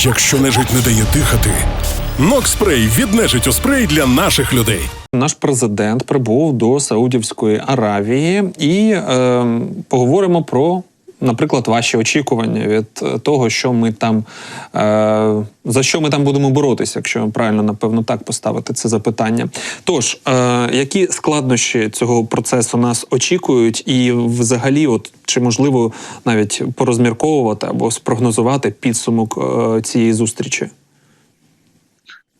Якщо нежить не дає дихати, Нокспрей від нежиттю спрей для наших людей. Наш президент прибув до Саудівської Аравії і е, поговоримо про, наприклад, ваші очікування від е, того, що ми там е, за що ми там будемо боротися, якщо правильно напевно так поставити це запитання. Тож, е, які складнощі цього процесу нас очікують, і взагалі, от чи можливо навіть порозмірковувати або спрогнозувати підсумок е, цієї зустрічі?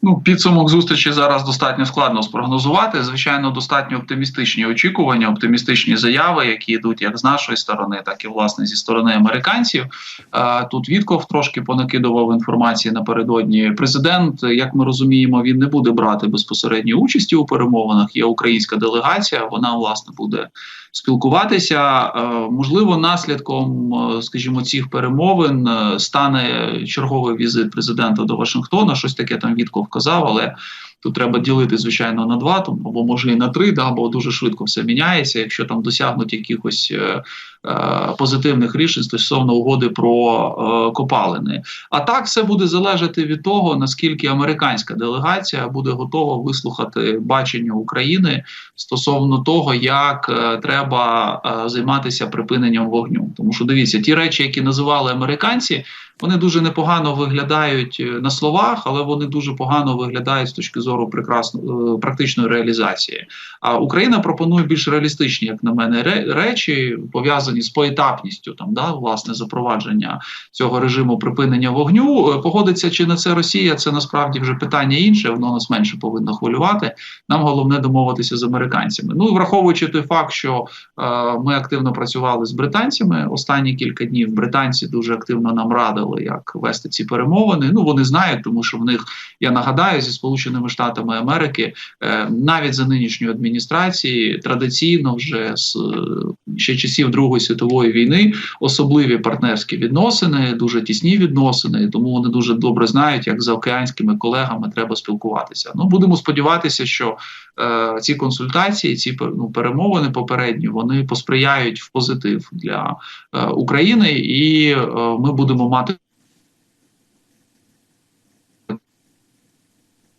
Ну, підсумок зустрічі зараз достатньо складно спрогнозувати. Звичайно, достатньо оптимістичні очікування, оптимістичні заяви, які йдуть як з нашої сторони, так і власне зі сторони американців. Е, Тут Вітков трошки понакидував інформації напередодні. Президент, як ми розуміємо, він не буде брати безпосередньої участі у перемовинах. Є українська делегація. Вона власне буде спілкуватися. Е, Можливо, наслідком, е, скажімо, цих перемовин стане черговий візит президента до Вашингтона. Щось таке там Вітков казав, але тут треба ділити звичайно на два, там або може і на три, да, бо дуже швидко все міняється. Якщо там досягнуть якихось е, е, позитивних рішень стосовно угоди про е, копалини. А так все буде залежати від того, наскільки американська делегація буде готова вислухати бачення України стосовно того, як е, треба е, займатися припиненням вогню. Тому що дивіться, ті речі, які називали американці, вони дуже непогано виглядають е, на словах, але вони дуже погано виглядають з точки зору прекрасно е, практичної реалізації. А Україна пропонує більш реалістичні, як на мене, речі пов'язані з поетапністю, там да власне запровадження цього режиму припинення вогню. Е, Погодиться чи на це Росія, це насправді вже питання інше. Воно нас менше повинно хвилювати. Нам головне домовитися з американцями. Ну враховуючи той факт, що е, ми активно працювали з британцями останні кілька днів. Британці дуже активно нам радили, як вести ці перемовини. Ну вони знають, тому що в них я нагадаю зі Сполученими Штатами Америки е, навіть за нинішньої адміністрації традиційно вже з е, ще часів Другої світової війни особливі партнерські відносини, дуже тісні відносини. Тому вони дуже добре знають, як за океанськими колегами треба спілкуватися. Ну будемо сподіватися, що е, ці консультації, ці ну, перемовини попередні, вони посприяють в позитив для е, України, і е, ми будемо мати.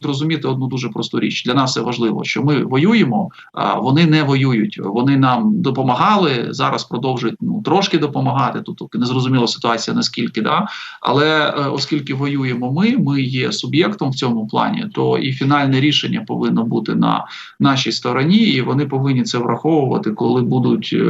Зрозуміти одну дуже просту річ для нас це важливо, що ми воюємо, а вони не воюють. Вони нам допомагали зараз. Продовжують ну трошки допомагати. Тут не зрозуміла ситуація наскільки да. Але е, оскільки воюємо ми, ми є суб'єктом в цьому плані, то і фінальне рішення повинно бути на нашій стороні, і вони повинні це враховувати, коли будуть е,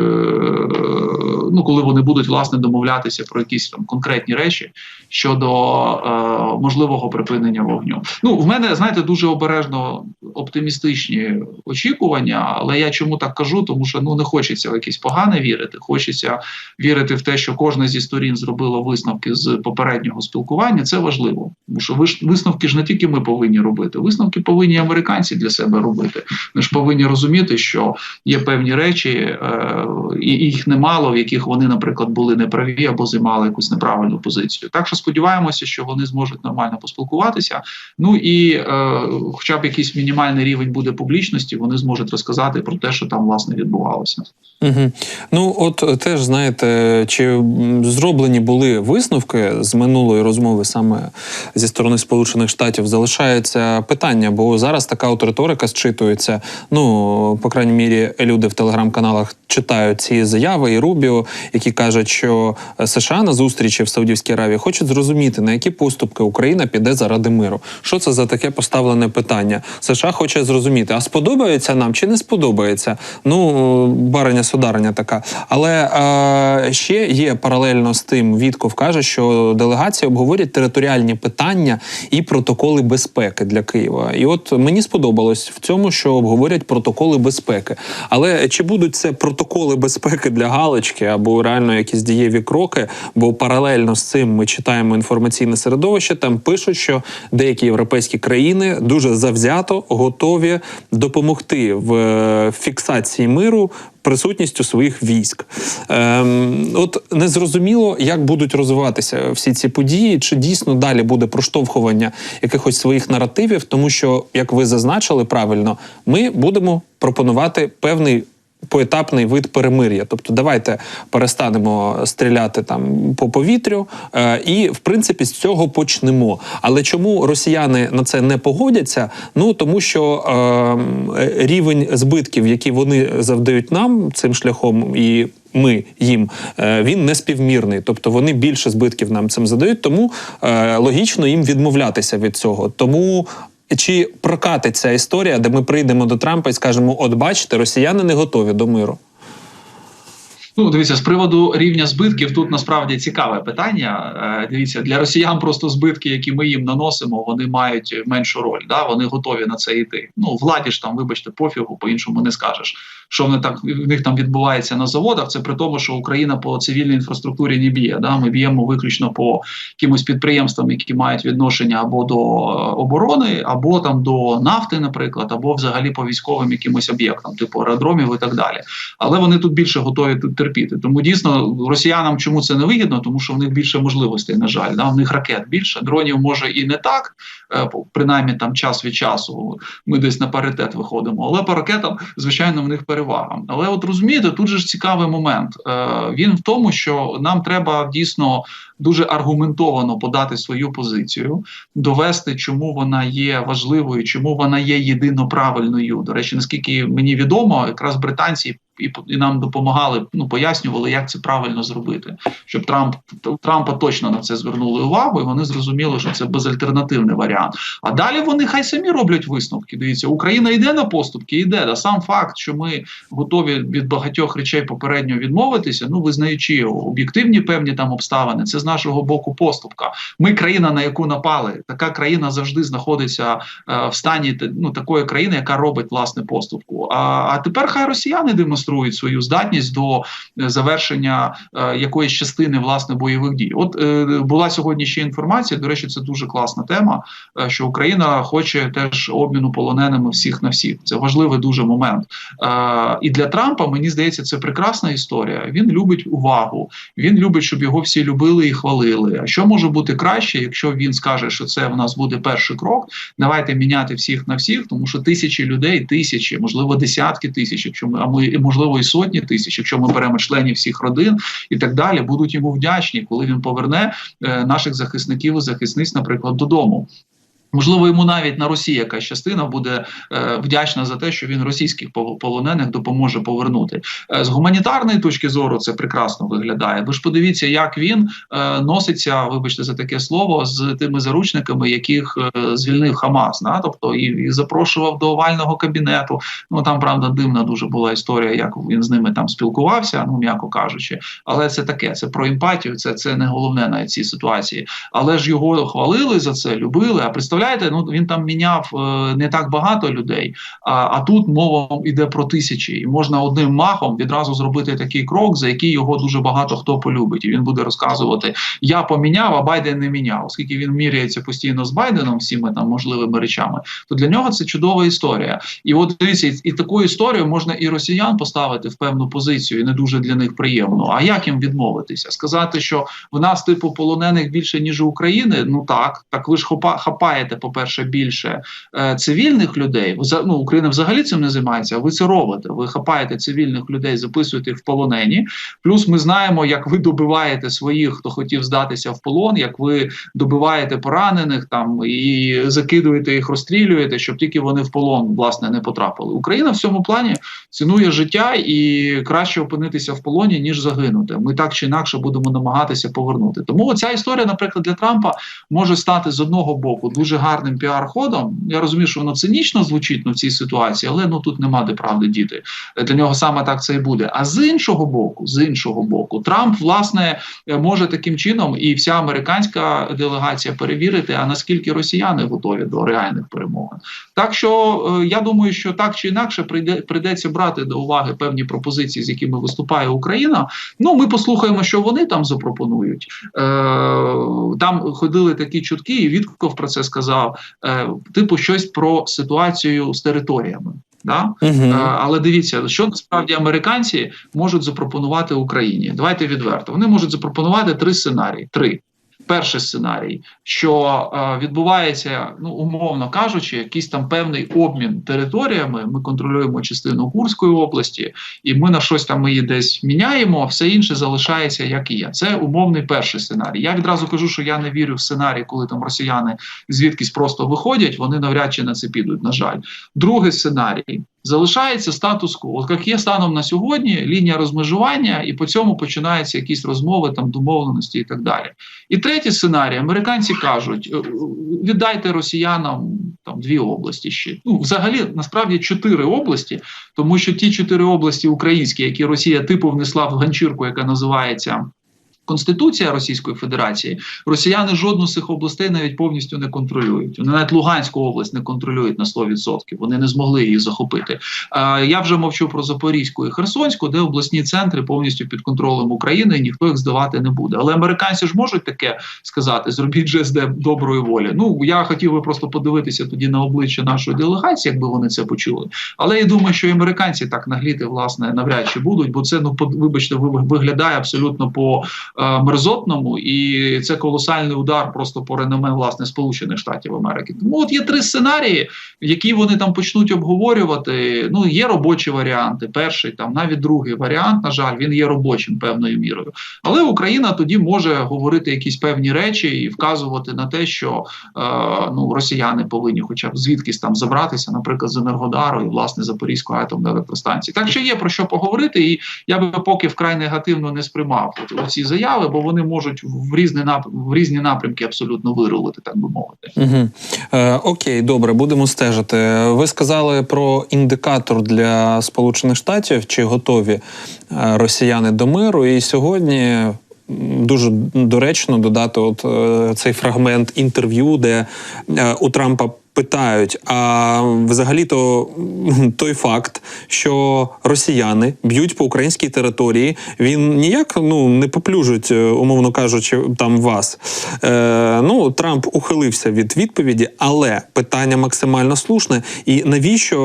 ну коли вони будуть власне домовлятися про якісь там конкретні речі щодо е, можливого припинення вогню. Ну в мене знаєте дуже обережно оптимістичні очікування, але я чому так кажу? Тому що ну не хочеться в якесь погане вірити. Хочеться вірити в те, що кожна зі сторін зробила висновки з попереднього спілкування. Це важливо, тому що висновки ж не тільки ми повинні робити, висновки повинні американці для себе робити. Ми ж повинні розуміти, що є певні речі, е, і їх немало, в яких вони, наприклад, були неправі або займали якусь неправильну позицію. Так що сподіваємося, що вони зможуть нормально поспілкуватися. Ну і хоча б якийсь мінімальний рівень буде публічності, вони зможуть розказати про те, що там власне відбувалося. Угу. Ну, от е, теж знаєте, чи зроблені були висновки з минулої розмови саме зі сторони Сполучених Штатів, залишається питання, бо зараз така от риторика зчитується. Ну, по крайній мірі, люди в телеграм-каналах читають ці заяви і Рубіо, які кажуть, що е, США на зустрічі в Саудівській Аравії хочуть зрозуміти, на які поступки Україна піде заради миру. Що це за таке поставлене питання? США хоче зрозуміти, а сподобається нам чи не сподобається? Ну, бариня судариня така. Але е, ще є паралельно з тим, Вітков каже, що делегації обговорять територіальні питання і протоколи безпеки для Києва. І от мені сподобалось в цьому, що обговорять протоколи безпеки. Але чи будуть це протоколи безпеки для галочки або реально якісь дієві кроки? Бо паралельно з цим ми читаємо інформаційне середовище. Там пишуть, що деякі європейські країни дуже завзято готові допомогти в е, фіксації миру. Присутністю своїх військ, ем, от незрозуміло, як будуть розвиватися всі ці події, чи дійсно далі буде проштовхування якихось своїх наративів, тому що, як ви зазначили правильно, ми будемо пропонувати певний Поетапний вид перемир'я, тобто давайте перестанемо стріляти там по повітрю, е, і в принципі з цього почнемо. Але чому росіяни на це не погодяться? Ну тому що е, рівень збитків, які вони завдають нам цим шляхом, і ми їм е, він не співмірний, тобто вони більше збитків нам цим задають, тому е, логічно їм відмовлятися від цього. Тому чи прокатить ця історія, де ми прийдемо до Трампа і скажемо: от бачите, росіяни не готові до миру. Ну, дивіться, з приводу рівня збитків тут насправді цікаве питання. Е, Дивіться, для росіян просто збитки, які ми їм наносимо, вони мають меншу роль. Да? Вони готові на це йти. Ну, владі ж там, вибачте, пофігу, по-іншому не скажеш. Що в них так в них там відбувається на заводах? Це при тому, що Україна по цивільній інфраструктурі не б'є. Да? Ми б'ємо виключно по якимось підприємствам, які мають відношення або до е, оборони, або там до нафти, наприклад, або взагалі по військовим якимось об'єктам, типу аеродромів і так далі. Але вони тут більше готові терпіти. Тому дійсно росіянам чому це не вигідно, тому що в них більше можливостей. На жаль, да? в них ракет більше. Дронів може і не так, е, принаймні там час від часу. Ми десь на паритет виходимо. Але по ракетам, звичайно, в них перевага. Але от розумієте, тут же ж цікавий момент. Е, Він в тому, що нам треба дійсно дуже аргументовано подати свою позицію, довести, чому вона є важливою, чому вона є єдино правильною. До речі, наскільки мені відомо, якраз британці і, і нам допомагали, ну пояснювали, як це правильно зробити, щоб Трамп Трампа точно на це звернули увагу, і вони зрозуміли, що це безальтернативний варіант. А далі вони хай самі роблять висновки. Дивіться, Україна йде на поступки, йде. Да сам факт, що ми готові від багатьох речей попередньо відмовитися, ну визнаючи об'єктивні певні там обставини, це з нашого боку поступка. Ми країна, на яку напали. Така країна завжди знаходиться е, в стані ну, такої країни, яка робить власне поступку. А, а тепер хай росіяни демонструють свою здатність до е, завершення е, якоїсь частини власне бойових дій. От е, була сьогодні ще інформація. До речі, це дуже класна тема. Що Україна хоче теж обміну полоненими всіх на всіх. Це важливий дуже момент. І для Трампа мені здається, це прекрасна історія. Він любить увагу. Він любить, щоб його всі любили і хвалили. А що може бути краще, якщо він скаже, що це в нас буде перший крок? Давайте міняти всіх на всіх, тому що тисячі людей, тисячі, можливо, десятки тисяч, якщо ми а ми можливо і сотні тисяч, якщо ми беремо членів всіх родин і так далі, будуть йому вдячні, коли він поверне е, наших захисників і захисниць, наприклад, додому. Можливо, йому навіть на Росії якась частина буде е, вдячна за те, що він російських полонених допоможе повернути. Е, з гуманітарної точки зору це прекрасно виглядає. Ви ж подивіться, як він е, носиться, вибачте за таке слово, з тими заручниками, яких е, звільнив Хамас. Да? Тобто і, і запрошував до овального кабінету. Ну там правда дивна дуже була історія, як він з ними там спілкувався, ну м'яко кажучи. Але це таке, це про емпатію, це це не головне на цій ситуації. Але ж його хвалили за це, любили. А представляєте, ну він там міняв е, не так багато людей. А а тут мова йде про тисячі, і можна одним махом відразу зробити такий крок, за який його дуже багато хто полюбить. І він буде розказувати: я поміняв, а Байден не міняв. Оскільки він міряється постійно з Байденом, всіми там можливими речами, то для нього це чудова історія. І от дивіться, і таку історію можна і росіян поставити в певну позицію, і не дуже для них приємно. А як їм відмовитися? Сказати, що в нас типу полонених більше ніж у України? Ну так, так ви ж хапаєте по-перше, більше е, цивільних людей. ну, Україна взагалі цим не займається. а Ви це робите. Ви хапаєте цивільних людей, записуєте в полонені. Плюс ми знаємо, як ви добиваєте своїх, хто хотів здатися в полон, як ви добиваєте поранених там і закидуєте їх, розстрілюєте, щоб тільки вони в полон власне не потрапили. Україна в цьому плані цінує життя і краще опинитися в полоні ніж загинути. Ми так чи інакше будемо намагатися повернути. Тому ця історія, наприклад, для Трампа може стати з одного боку дуже гарним піар-ходом. Я розумію, що воно цинічно звучить ну, в цій ситуації, але ну тут нема де правди діти. Для нього саме так це і буде. А з іншого боку, з іншого боку, Трамп власне може таким чином і вся американська делегація перевірити, а наскільки росіяни готові до реальних перемовин. Так що е, я думаю, що так чи інакше прийде прийдеться брати до уваги певні пропозиції, з якими виступає Україна. Ну ми послухаємо, що вони там запропонують. Е, Там ходили такі чутки, і Вітков про це сказав. Е, типу щось про ситуацію з територіями. Да? Угу. Але дивіться, що насправді американці можуть запропонувати Україні. Давайте відверто. Вони можуть запропонувати три сценарії. Три. Перший сценарій, що е, відбувається, ну умовно кажучи, якийсь там певний обмін територіями. Ми контролюємо частину Курської області, і ми на щось там її десь міняємо, а все інше залишається як і є. Це умовний перший сценарій. Я відразу кажу, що я не вірю в сценарій, коли там росіяни звідкись просто виходять. Вони навряд чи на це підуть. На жаль, другий сценарій. Залишається статус-кво. От як є станом на сьогодні лінія розмежування, і по цьому починаються якісь розмови, там домовленості і так далі. І третій сценарій: американці кажуть: е, віддайте росіянам там дві області ще. Ну, взагалі, насправді чотири області, тому що ті чотири області українські, які Росія типу внесла в ганчірку, яка називається. Конституція Російської Федерації росіяни жодну з цих областей навіть повністю не контролюють. Вони навіть Луганську область не контролюють на 100%. Вони не змогли її захопити. А я вже мовчу про Запорізьку і Херсонську, де обласні центри повністю під контролем України, і ніхто їх здавати не буде. Але американці ж можуть таке сказати: зробіть жест доброї волі. Ну я хотів би просто подивитися тоді на обличчя нашої делегації, якби вони це почули. Але я думаю, що американці так нагліти власне навряд чи будуть, бо це ну вибачте, виглядає абсолютно по. Е, мерзотному, і це колосальний удар просто по реноме власне Сполучених Штатів Америки. Тому от є три сценарії, які вони там почнуть обговорювати. Ну є робочі варіанти. Перший там навіть другий варіант, на жаль, він є робочим певною мірою. Але Україна тоді може говорити якісь певні речі і вказувати на те, що е, ну росіяни повинні, хоча б звідкись там забратися, наприклад, з Енергодару і власне Запорізької атомної електростанції. Так що є про що поговорити, і я би поки вкрай негативно не сприймав ці заяви заяви, бо вони можуть в різні в різні напрямки абсолютно вирулити, так би мовити. Угу. Е, Окей, добре, будемо стежити. Ви сказали про індикатор для Сполучених Штатів, чи готові е, росіяни до миру, і сьогодні. Дуже доречно додати от е, цей фрагмент інтерв'ю, де е, у Трампа питають: а взагалі-то той факт, що росіяни б'ють по українській території, він ніяк ну не поплюжить, е, умовно кажучи, там вас. Е, Ну Трамп ухилився від відповіді, але питання максимально слушне. І навіщо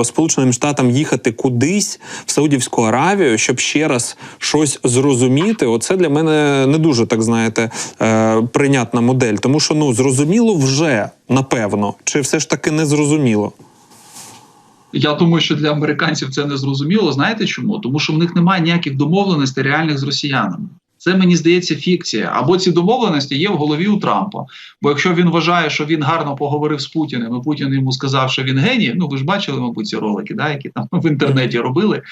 е, Сполученим Штатам їхати кудись в Саудівську Аравію, щоб ще раз щось зрозуміти? Оце для мене не дуже так знаєте е, прийнятна модель, тому що ну зрозуміло вже напевно, чи все ж таки не зрозуміло? Я думаю, що для американців це не зрозуміло. Знаєте чому? Тому що в них немає ніяких домовленостей реальних з росіянами. Це мені здається фікція. Або ці домовленості є в голові у Трампа. Бо якщо він вважає, що він гарно поговорив з Путіним, і Путін йому сказав, що він геній. Ну ви ж бачили, мабуть, ці ролики, да, які там в інтернеті робили.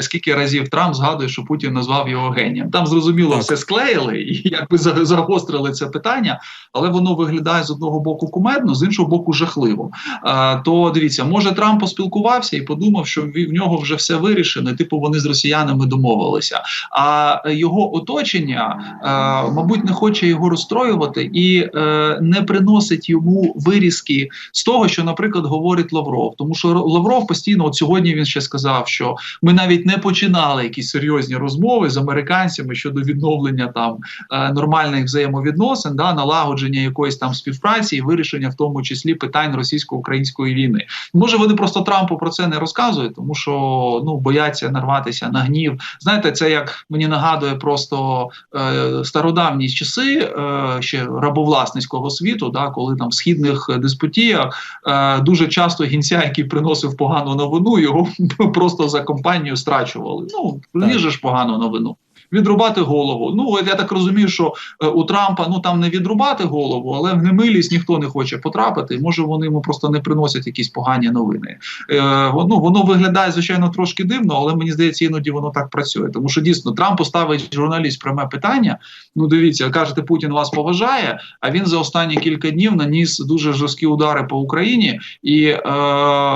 Скільки разів Трамп згадує, що Путін назвав його генієм. Там зрозуміло все склеїли і якби загострили це питання, але воно виглядає з одного боку кумедно, з іншого боку, жахливо. А, То дивіться, може Трамп поспілкувався і подумав, що в нього вже все вирішено. Типу вони з росіянами домовилися. А його оточення оточення, е, мабуть, не хоче його розстроювати і е, не приносить йому вирізки з того, що, наприклад, говорить Лавров. Тому що Лавров постійно, от сьогодні він ще сказав, що ми навіть не починали якісь серйозні розмови з американцями щодо відновлення там е, нормальних взаємовідносин, да налагодження якоїсь там співпраці і вирішення, в тому числі питань російсько-української війни. Може, вони просто Трампу про це не розказують, тому що ну бояться нарватися на гнів. Знаєте, це як мені нагадує просто стародавні часи е, ще рабовласницького світу, да, коли там в східних диспутіях е, дуже часто гінця, який приносив погану новину, його просто за компанію страчували. Ну ріжеш погану новину відрубати голову. Ну я так розумію, що е, у Трампа ну там не відрубати голову, але в немилість ніхто не хоче потрапити. Може вони йому просто не приносять якісь погані новини. Е, ну, Воно виглядає звичайно трошки дивно, але мені здається, іноді воно так працює. Тому що дійсно Трамп поставить журналіст пряме питання. Ну дивіться, кажете, Путін вас поважає. А він за останні кілька днів наніс дуже жорсткі удари по Україні і е,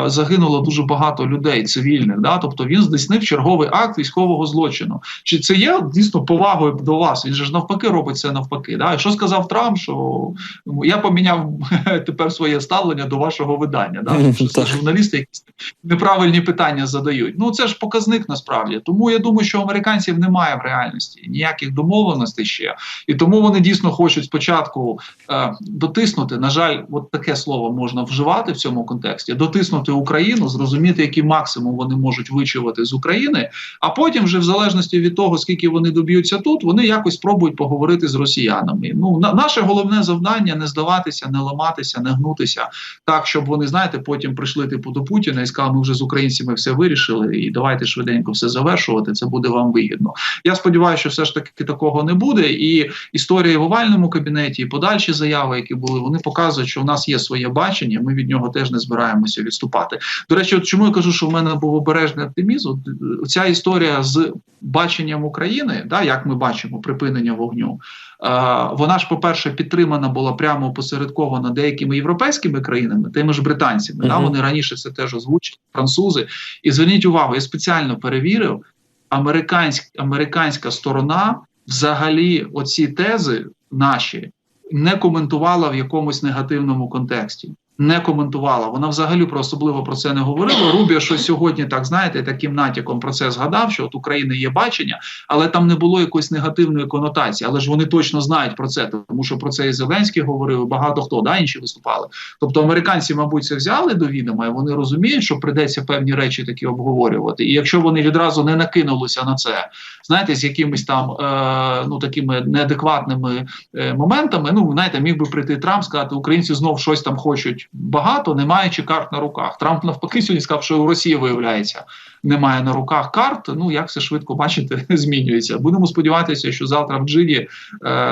загинуло дуже багато людей цивільних. Да? Тобто він здійснив черговий акт військового злочину. Чи це є дійсно повагою до вас. Він же ж навпаки робить це навпаки. Да? І що сказав Трамп? Що ну, я поміняв тепер своє ставлення до вашого видання. Да? Що це журналісти якісь неправильні питання задають. Ну це ж показник насправді. Тому я думаю, що американців немає в реальності ніяких домовленостей ще, і тому вони дійсно хочуть спочатку е, дотиснути. На жаль, от таке слово можна вживати в цьому контексті: дотиснути Україну, зрозуміти, який максимум вони можуть вичувати з України, а потім, вже в залежності від того, скільки вони доб'ються тут, вони якось спробують поговорити з росіянами. Ну на, наше головне завдання не здаватися, не ламатися, не гнутися так, щоб вони знаєте, потім прийшли типу до Путіна і сказали, ми вже з українцями все вирішили, і давайте швиденько все завершувати. Це буде вам вигідно. Я сподіваюся, що все ж таки такого не буде. І історія в овальному кабінеті, і подальші заяви, які були, вони показують, що у нас є своє бачення. Ми від нього теж не збираємося відступати. До речі, от чому я кажу, що в мене був обережний оптимізм? Е, Ця історія з баченням України, да, як ми бачимо, припинення вогню. е, Вона ж, по-перше, підтримана була прямо опосередковано деякими європейськими країнами, тими ж британцями. Да, вони раніше це теж озвучили, французи. І зверніть увагу, я спеціально перевірив, американськ, американська сторона взагалі оці тези наші не коментувала в якомусь негативному контексті. Не коментувала. Вона взагалі про особливо про це не говорила. Рубіо щось сьогодні, так знаєте, таким натяком про це згадав, що от України є бачення, але там не було якоїсь негативної конотації. Але ж вони точно знають про це, тому що про це і Зеленський говорив, і багато хто да інші виступали. Тобто американці, мабуть, це взяли до відома, і вони розуміють, що прийдеться певні речі такі обговорювати. І якщо вони відразу не накинулися на це, знаєте, з якимись там е, ну такими неадекватними е, моментами, ну знаєте, міг би прийти Трамп сказати, українці знов щось там хочуть багато, не маючи карт на руках. Трамп навпаки сьогодні сказав, що у Росії виявляється немає на руках карт. Ну як все швидко бачите, змінюється. Будемо сподіватися, що завтра в Джиді е,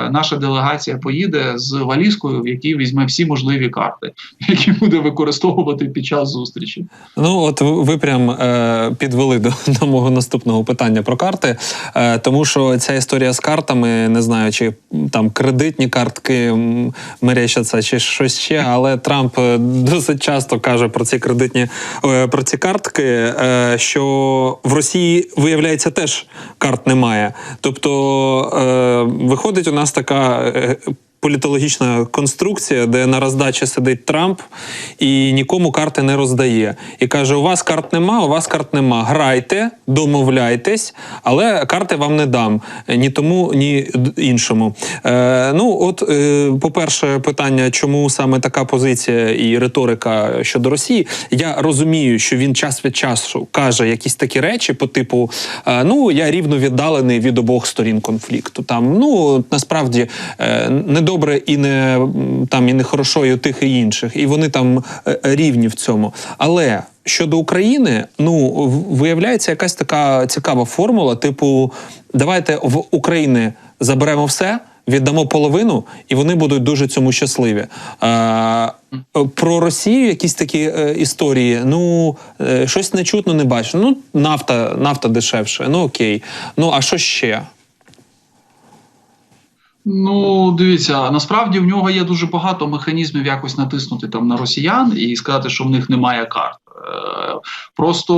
наша делегація поїде з валізкою, в якій візьме всі можливі карти, які буде використовувати під час зустрічі. Ну, от ви прям е, підвели до, до мого наступного питання про карти, е, тому що ця історія з картами, не знаю, чи там кредитні картки мерещаться, чи щось ще, але Трамп е, досить часто каже про ці кредитні е, про ці картки, е, що в Росії виявляється теж карт немає. Тобто е, виходить у нас така. Політологічна конструкція, де на роздачі сидить Трамп і нікому карти не роздає. І каже: у вас карт нема, у вас карт нема. Грайте, домовляйтесь, але карти вам не дам ні тому, ні іншому. Е, ну, от, е, по-перше, питання, чому саме така позиція і риторика щодо Росії. Я розумію, що він час від часу каже якісь такі речі, по типу: е, ну я рівно віддалений від обох сторін конфлікту. Там ну насправді е, недобре і не там і не хорошо і у тих і інших, і вони там е, рівні в цьому. Але щодо України, ну виявляється якась така цікава формула, типу, давайте в України заберемо все. Віддамо половину, і вони будуть дуже цьому щасливі. Е, про Росію якісь такі е, історії. Ну е, щось не чутно, не бачно. Ну, нафта, нафта дешевше. Ну окей. Ну а що ще? Ну, дивіться, насправді в нього є дуже багато механізмів якось натиснути там на росіян і сказати, що в них немає карт. Е, Просто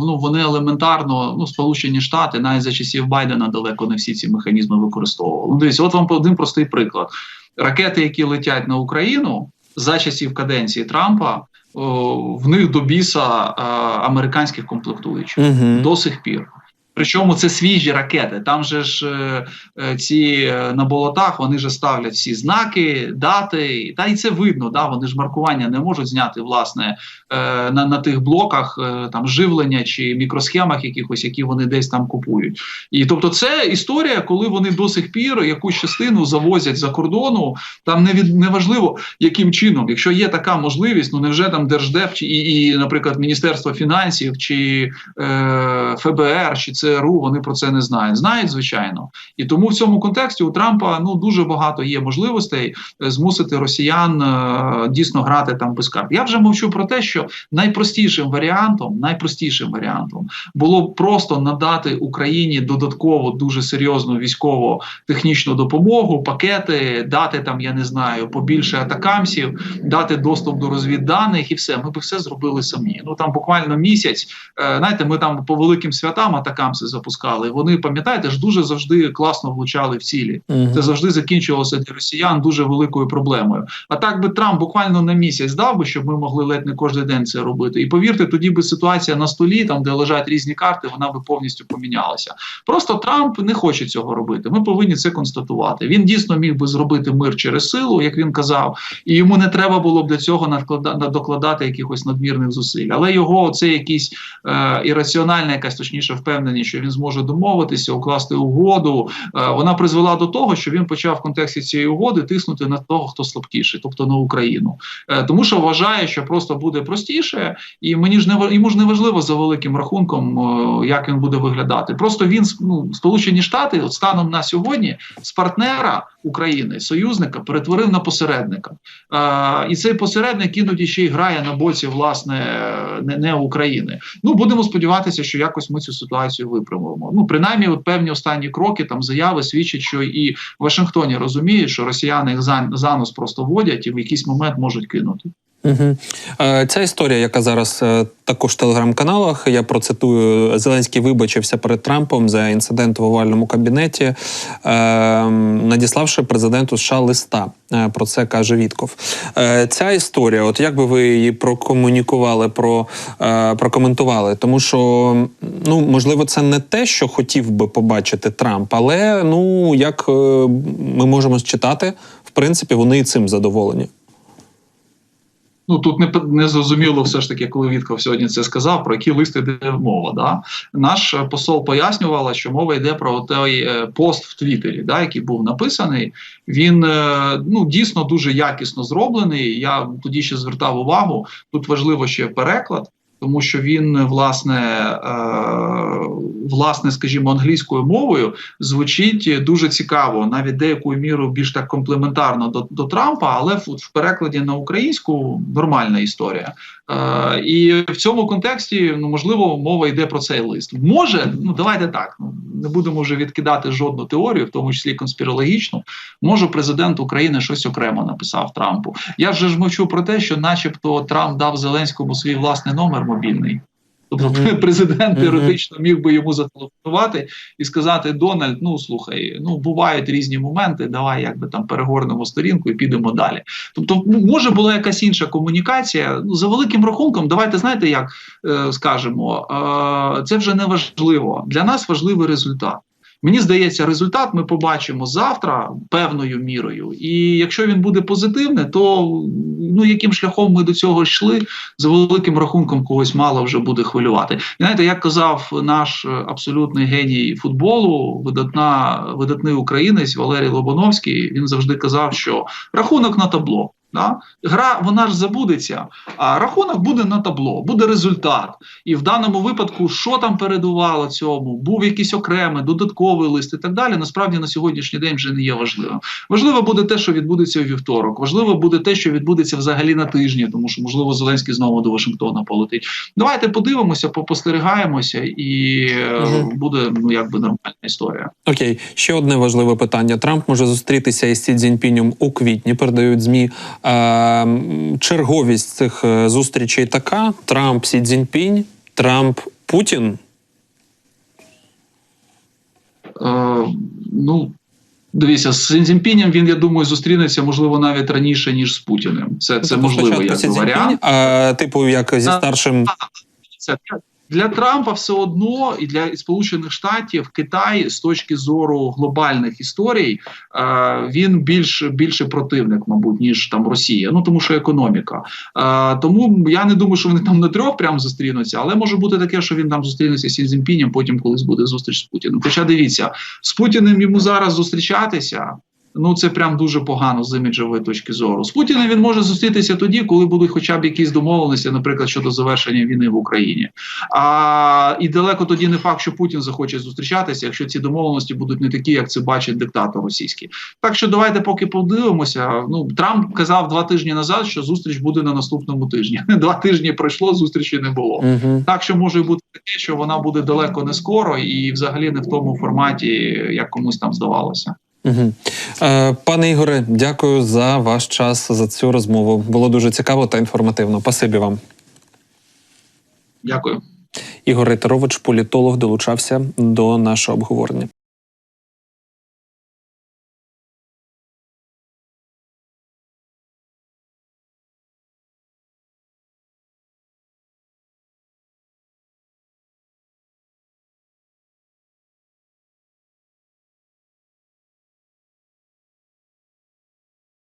ну вони елементарно, ну Сполучені Штати, навіть за часів Байдена далеко не всі ці механізми використовували. Ну, дивіться, от вам один простий приклад: ракети, які летять на Україну за часів каденції Трампа, о, в них до біса е, американських комплектуючих Угу. до сих пір. Причому це свіжі ракети. Там же ж е, е, ці е, на болотах вони ж ставлять всі знаки, дати, та й це видно. Да, вони ж маркування не можуть зняти власне е, на, на тих блоках е, там живлення чи мікросхемах якихось, які вони десь там купують. І тобто, це історія, коли вони до сих пір якусь частину завозять за кордону. Там не від неважливо, яким чином, якщо є така можливість, ну невже там держдеп чи і, і наприклад, Міністерство фінансів чи е, ФБР чи ЦРУ, вони про це не знають. Знають, звичайно. І тому в цьому контексті у Трампа ну дуже багато є можливостей е, змусити росіян е, дійсно грати там без карт. Я вже мовчу про те, що найпростішим варіантом, найпростішим варіантом було б просто надати Україні додатково дуже серйозну військово технічну допомогу, пакети, дати там, я не знаю, побільше атакамсів, дати доступ до розвідданих і все. Ми б все зробили самі. Ну там буквально місяць. Е, знаєте, ми там по великим святам атакамси запускали. Вони пам'ятаєте ж дуже завжди класно влучали в цілі. Це завжди закінчувалося для росіян дуже великою проблемою. А так би Трамп буквально на місяць дав би, щоб ми могли ледь не кожен день це робити. І повірте, тоді би ситуація на столі, там де лежать різні карти, вона би повністю помінялася. Просто Трамп не хоче цього робити. Ми повинні це констатувати. Він дійсно міг би зробити мир через силу, як він казав, і йому не треба було б для цього надклада- докладати якихось надмірних зусиль. Але його це якісь е, ірраціональна, якась точніше впевненість. Що він зможе домовитися, укласти угоду. Е, Вона призвела до того, що він почав в контексті цієї угоди тиснути на того, хто слабкіший, тобто на Україну, Е, тому що вважає, що просто буде простіше, і мені ж не йому ж не важливо за великим рахунком, е, як він буде виглядати. Просто він ну, Сполучені Штати, от станом на сьогодні, з партнера України, союзника, перетворив на посередника. І цей посередник іноді ще й грає на боці власне не, не України. Ну будемо сподіватися, що якось ми цю ситуацію виправимо. Ну принаймні, от певні останні кроки там заяви свідчать, що і в Вашингтоні розуміють, що росіяни їх за, за нос просто водять і в якийсь момент можуть кинути. Угу. Ця історія, яка зараз е, також в телеграм-каналах, я процитую: Зеленський вибачився перед Трампом за інцидент в овальному кабінеті, е, надіславши президенту США листа. Е, про це каже Вітков. Ця історія, от як би ви її прокомунікували, про, прокоментували? Тому що ну можливо, це не те, що хотів би побачити Трамп, але ну як ми можемо читати, в принципі, вони і цим задоволені. Ну тут не не зрозуміло все ж таки, коли Вітков сьогодні це сказав, про які листи йде мова. Да? Наш е, посол пояснювала, що мова йде про той е, пост в Твіттері, да, який був написаний. Він е, ну дійсно дуже якісно зроблений. Я тоді ще звертав увагу. Тут важливо ще переклад. Тому що він власне, е, власне, скажімо, англійською мовою звучить дуже цікаво, навіть деякою мірою більш так комплементарно до, до Трампа, але в, в перекладі на українську нормальна історія. І в цьому контексті ну можливо мова йде про цей лист. Може, ну давайте так. Ну не будемо вже відкидати жодну теорію, в тому числі конспірологічну. Може, президент України щось окремо написав Трампу. Я вже ж мовчу про те, що, начебто, Трамп дав Зеленському свій власний номер мобільний. Тобто президент теоретично міг би йому зателефонувати і сказати: Дональд, ну слухай, ну бувають різні моменти. Давай якби там перегорнемо сторінку і підемо далі. Тобто, ну, може була якась інша комунікація. Ну за великим рахунком, давайте знаєте, як е, скажемо, е, це вже не важливо. Для нас важливий результат. Мені здається, результат ми побачимо завтра певною мірою. І якщо він буде позитивний, то ну яким шляхом ми до цього йшли, за великим рахунком когось мало вже буде хвилювати. І знаєте, як казав наш абсолютний геній футболу, видатна видатний українець Валерій Лобановський. Він завжди казав, що рахунок на табло. Да? Гра вона ж забудеться, а рахунок буде на табло, буде результат. І в даному випадку, що там передувало цьому, був якийсь окремий додатковий лист і так далі. Насправді на сьогоднішній день вже не є важливим. Важливо буде те, що відбудеться у вівторок. Важливо буде те, що відбудеться взагалі на тижні, тому що можливо Зеленський знову до Вашингтона полетить. Давайте подивимося, попостерігаємося, і Мгм. буде ну якби нормальна історія. Окей, ще одне важливе питання. Трамп може зустрітися із Сі Цзіньпінем у квітні. Передають змі. Е, м, черговість цих е, зустрічей така: Трамп Сі Цзіньпінь, Трамп Путін. Е, ну. Дивіться, з Сі він, я думаю, зустрінеться, можливо, навіть раніше, ніж з Путіним. Це, це Тобто можливо як варіант. А, типу, як зі старшим. Це для Трампа все одно і для Сполучених Штатів Китай з точки зору глобальних історій е, він більш більше противник, мабуть, ніж там Росія. Ну тому що економіка. Е, тому я не думаю, що вони там на трьох прямо зустрінуться, але може бути таке, що він там зустрінеться з Сі потім колись буде зустріч з Путіним. Хоча дивіться, з Путіним йому зараз зустрічатися. Ну, це прям дуже погано з іміджової точки зору. З Путіним він може зустрітися тоді, коли будуть хоча б якісь домовленості, наприклад, щодо завершення війни в Україні. А і далеко тоді не факт, що Путін захоче зустрічатися, якщо ці домовленості будуть не такі, як це бачить диктатор російський. Так що давайте поки подивимося. Ну Трамп казав два тижні назад, що зустріч буде на наступному тижні. Два тижні пройшло, зустрічі не було. Угу. Так що може бути таке, що вона буде далеко не скоро, і взагалі не в тому форматі, як комусь там здавалося. Угу. Е, пане Ігоре, дякую за ваш час за цю розмову. Було дуже цікаво та інформативно. Пасибі вам. Дякую. Ігор Рейтерович, політолог, долучався до нашого обговорення.